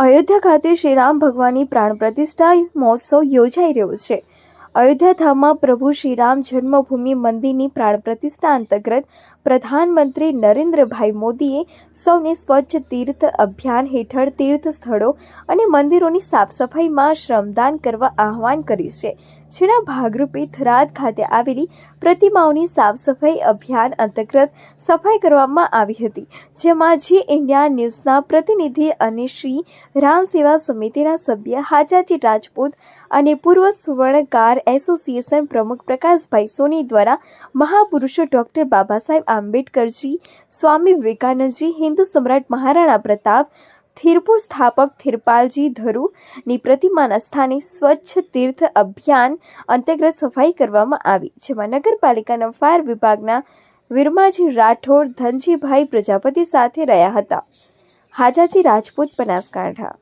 અયોધ્યા ખાતે શ્રીરામ ભગવાનની પ્રાણ પ્રતિષ્ઠા મહોત્સવ યોજાઈ રહ્યો છે. અયોધ્યા ધામમાં પ્રભુ શ્રી રામ જન્મભૂમિ મંદિરની પ્રાણ પ્રતિષ્ઠા અંતર્ગત પ્રધાનમંત્રી નરેન્દ્રભાઈ મોદીએ સૌને સ્વચ્છ તીર્થ અભિયાન હેઠળ તીર્થ સ્થળો અને મંદિરોની સાફ સફાઈમાં શ્રમદાન કરવા આહવાન કર્યું છે. જેના ભાગરૂપે થરાદ ખાતે આવેલી પ્રતિમાઓની સાફસફાઈ અભિયાન અંતર્ગત સફાઈ કરવામાં આવી હતી. જેમાં જી ઇન્ડિયા ન્યૂઝના પ્રતિનિધિ અને શ્રી રામ સેવા સમિતિના સભ્ય હાજાજી રાજપૂત અને પૂર્વ સુવર્ણકાર એસોસિએશન પ્રમુખ પ્રકાશભાઈ સોની દ્વારા મહાપુરુષો ડૉક્ટર બાબા સાહેબ આંબેડકરજી, સ્વામી વિવેકાનંદજી, હિન્દુ સમ્રાટ મહારાણા પ્રતાપ, થિરપુર સ્થાપક થિરપાલજી ધરુની પ્રતિમાના સ્થાને સ્વચ્છ તીર્થ અભિયાન અંતર્ગત સફાઈ કરવામાં આવી, જેમાં નગરપાલિકાના ફાયર વિભાગના વિરમાજી રાઠોડ, ધનજીભાઈ પ્રજાપતિ સાથે રહ્યા હતા. હાજાજી રાજપૂત બનાસકાંઠા.